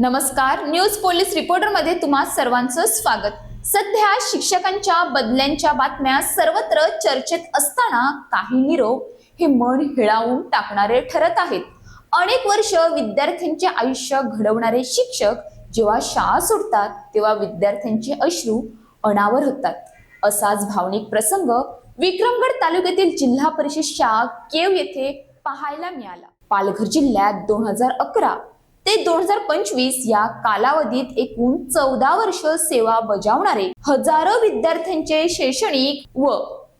नमस्कार. News police रिपोर्टरमध्ये तुम्हा सर्वांचं स्वागत. सध्या शिक्षकांच्या बदल्यांच्या बातम्या सर्वत्र चर्चेत असताना काही निरोप हे मन हिळावून टाकणारे ठरत आहेत. अनेक वर्ष विद्यार्थ्यांचे आयुष्य घडवणारे शिक्षक जेव्हा शाळा सोडतात तेव्हा विद्यार्थ्यांचे अश्रू अनावर होतात. असाच भावनिक प्रसंग विक्रमगड तालुक्यातील जिल्हा परिषद शाळा केव येथे पाहायला मिळाला. पालघर जिल्ह्यात दोन हजार अकरा ते दोन हजार पंचवीस या कालावधीत एकूण चौदा वर्ष सेवा बजावणारे हजारो विद्यार्थ्यांचे शैक्षणिक व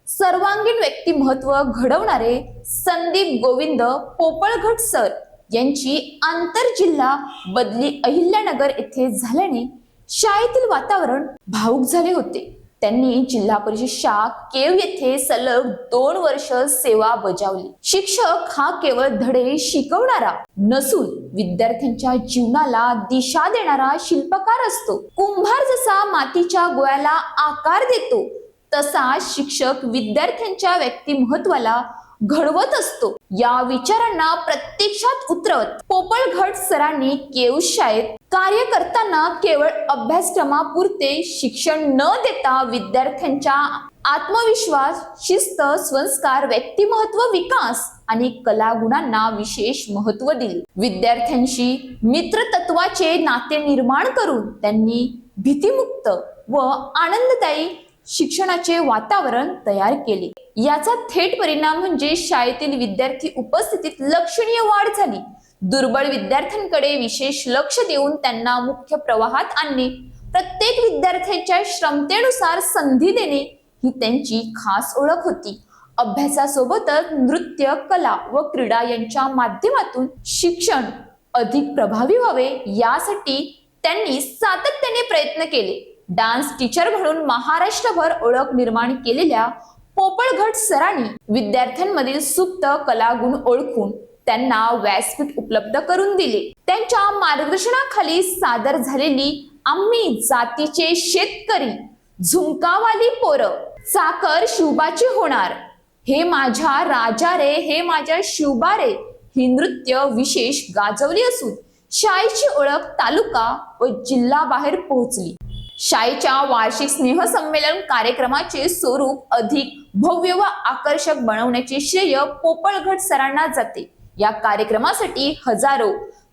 सर्वांगीण व्यक्तिमत्व घडवणारे संदीप गोविंद पोपळघट सर यांची आंतरजिल्हा बदली अहिल्यानगर येथे झाल्याने शाळेतील वातावरण भाऊक झाले होते. त्यांनी जिल्हा परिषद शाळा केव येथे सलग दोन वर्ष सेवा बजावली. शिक्षक हा केवळ धडे शिकवणारा नसून विद्यार्थ्यांच्या जीवनाला दिशा देणारा शिल्पकार असतो. कुंभार जसा मातीच्या गोळ्याला आकार देतो तसा शिक्षक विद्यार्थ्यांच्या व्यक्तिमत्वाला घडवत असतो. या विचारांना प्रत्यक्षात उतरवत पोपळघट सरांनी केव शाळेत कार्य करताना केवळ अभ्यासक्रमापुरते शिक्षण न देता विद्यार्थ्यांच्या आत्मविश्वास शिस्त संस्कार व्यक्तिमत्व विकास आणि कलागुणांना विशेष महत्त्व दिले. विद्यार्थ्यांशी मित्रतत्वाचे नाते निर्माण करून त्यांनी भीतीमुक्त व आनंददायी शिक्षणाचे वातावरण तयार केले. याचा थेट परिणाम म्हणजे शाळेतील विद्यार्थी उपस्थितीत लक्षणीय वाढ झाली. दुर्बळ विद्यार्थ्यांकडे विशेष लक्ष देऊन त्यांना मुख्य प्रवाहात आणणे प्रत्येक विद्यार्थ्याच्या क्षमतेनुसार संधी देणे ही त्यांची खास ओळख होती. अभ्यासासोबतच नृत्य कला व क्रीडा यांच्या माध्यमातून शिक्षण अधिक प्रभावी व्हावे यासाठी त्यांनी सातत्याने प्रयत्न केले. डान्स टीचर म्हणून महाराष्ट्रभर ओळख निर्माण केलेल्या पोपळघट सरांनी विद्यार्थ्यांमधील सुप्त कलागुण ओळखून त्यांना व्यासपीठ उपलब्ध करून दिले. त्यांच्या मार्गदर्शनाखाली सादर झालेली आम्ही जातीचे शेतकरी झुंकावाली पोरं चाकर शिवबाची होणार. हे माझ्या राजा रे हे माझ्या शिवबा रे ही नृत्य विशेष गाजवली असून शाळेची ओळख तालुका व जिल्हा बाहेर पोहोचली. शाळेच्या वार्षिक स्नेहसंमेलन कार्यक्रमाचे स्वरूप अधिक भव्य व आकर्षक बनवण्याचे श्रेय पोपळघट सरांना जाते. या कार्यक्रमासाठी हजारो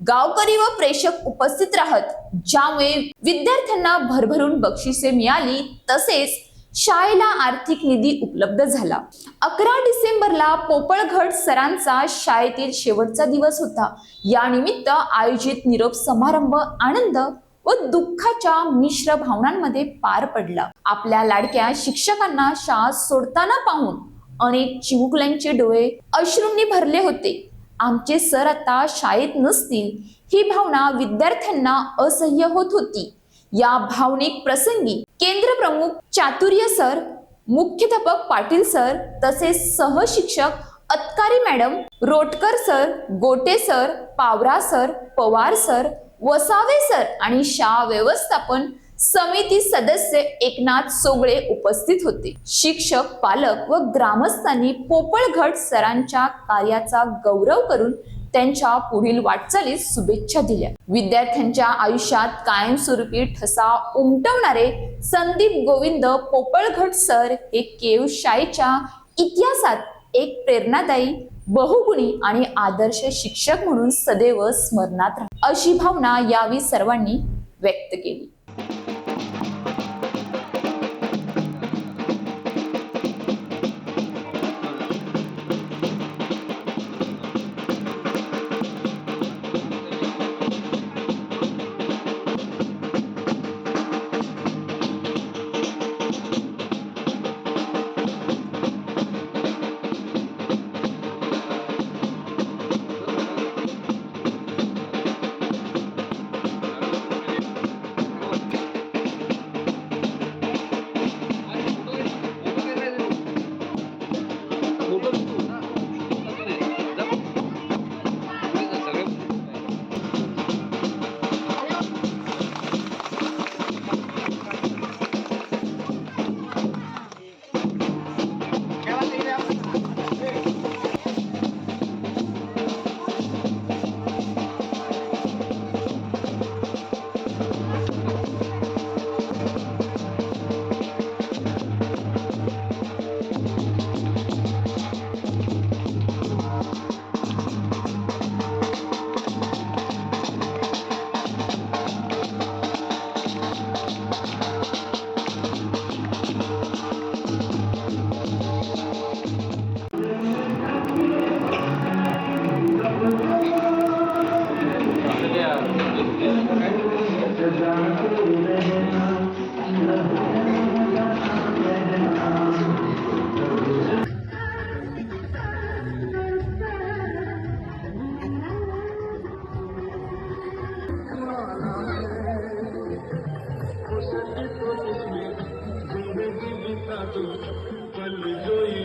गावकरी व प्रेक्षक उपस्थित राहत ज्यामुळे विद्यार्थ्यांना भरभरून बक्षिसे मिळाली तसेच शाळेला आर्थिक निधी उपलब्ध झाला. अकरा डिसेंबरला पोपळघट सरांचा शाळेतील शेवटचा दिवस होता. या निमित्त आयोजित निरोप समारंभ आनंद व दुःखाच्या मिश्र भावनांमध्ये पार पडला. आपल्या लाडक्या शिक्षकांना शाळा सोडताना पाहून अनेक चिमुकल्यांचे डोळे अश्रूंनी भरले होते. आमचे सर आता शाळेत नसतील. ही भावना विद्यार्थ्यांना असह्य होत होती. या भावनिक प्रसंगी केंद्र प्रमुख चातुर्य सर मुख्याध्यापक पाटील सर तसेच सहशिक्षक Atkari madam Rotkar sir Gote sir Pawara sir Pawar sir Vasave sir आणि शाळा व्यवस्थापन समिती सदस्य एकनाथ सोगळे उपस्थित होते. शिक्षक पालक व ग्रामस्थांनी पोपळघट सरांच्या कार्याचा गौरव करून त्यांच्या पुढील वाटचालीस शुभेच्छा दिल्या. विद्यार्थ्यांच्या आयुष्यात कायमस्वरूपी ठसा उमटवणारे संदीप गोविंद पोपळघट सर हे केव शाळेच्या इतिहासात एक प्रेरणादायी बहुगुणी आणि आदर्श शिक्षक म्हणून सदैव स्मरणात राहा अशी भावना यावेळी सर्वांनी व्यक्त केली. पल जोई